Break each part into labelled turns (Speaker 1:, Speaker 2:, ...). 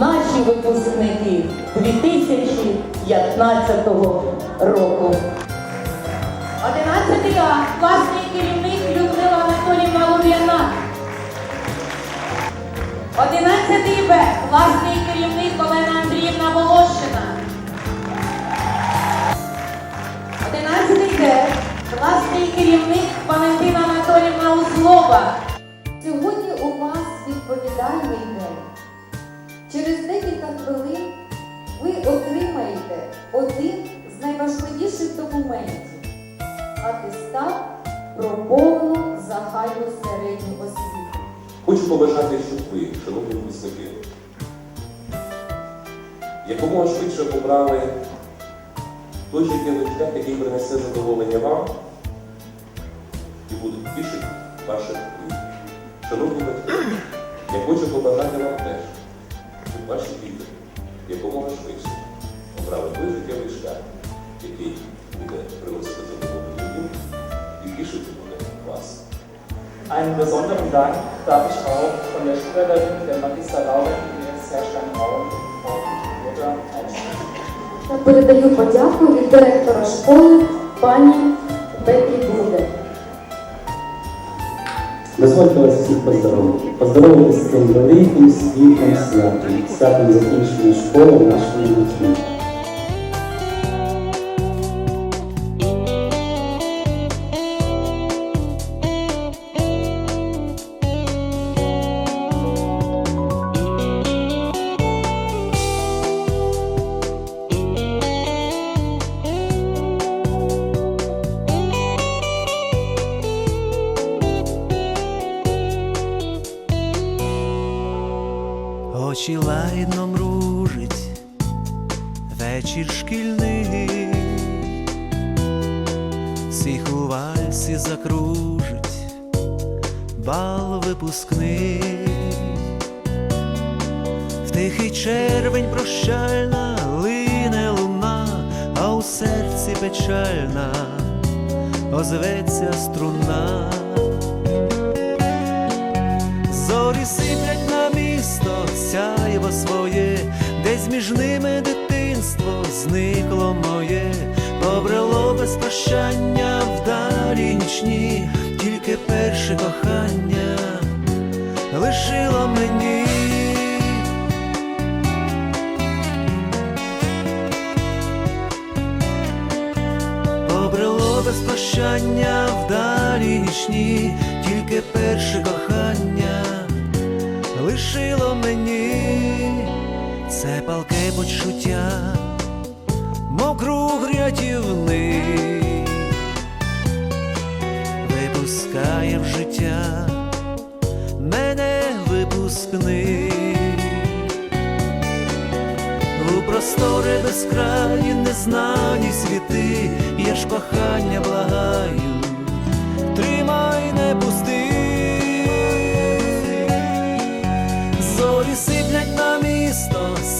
Speaker 1: Наші випускники 2015 року. 11 А. Класний керівник Людмила Анатоліївна Луб'яна. 11 Б. Класний керівник Олена Андріївна Волошина. 11 Д. Класний керівник Валентина Анатоліївна Узлова.
Speaker 2: Хвилин ви отримаєте один з найважливіших документів атестат про повну загальну середню освіту.
Speaker 3: Хочу побажати, щоб ви, шановні випускники, якомога швидше обрали той життєвий шлях, який принесе задоволення вам і буде тішити ваших дітей. Шановні батьки, я хочу побажати вам теж, який буде приносити задоволення їм і тішити буде вас.
Speaker 4: Einen besonderen Dank darf ich auch von der Schulleiterin der Magister Lauren Ines Herstein-Braun, Frau Jutta einsprechen.
Speaker 2: Я передаю подяку від директора школи пані Бекі Буде.
Speaker 5: Дозвольте вас всіх поздоровити. Поздоровити з цим великим світлим святом, святом закінчення школи нашої дітьми.
Speaker 6: Очі лайно мружить, вечір шкільний, всіх у вальсі закружить, бал випускний, в тихий червень прощальна лине луна, а у серці печальна озветься струна. Зорі сиплять на місто, сяєво своє, десь між ними дитинство зникло моє, побрело без прощання вдалі нічні, тільки перше кохання лишило мені. Побрело без прощання вдалі нічні, тільки перше кохання лишило мені це палке почуття, мов круг рятівний, випускає в життя мене випускний. У простори безкраї незнані світи, я ж кохання благаю, тримай не пусти. Зорі сиплять на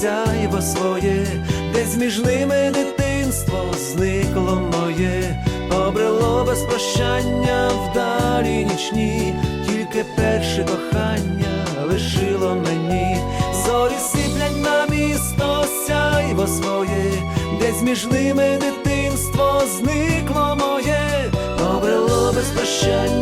Speaker 6: сяйво своє, десь між ними дитинство зникло моє, обрело без прощання вдалі нічні, тільки перше кохання лишило мені. Зорі сиплять на місто сяйво своє, десь між ними дитинство зникло моє, обрело без прощання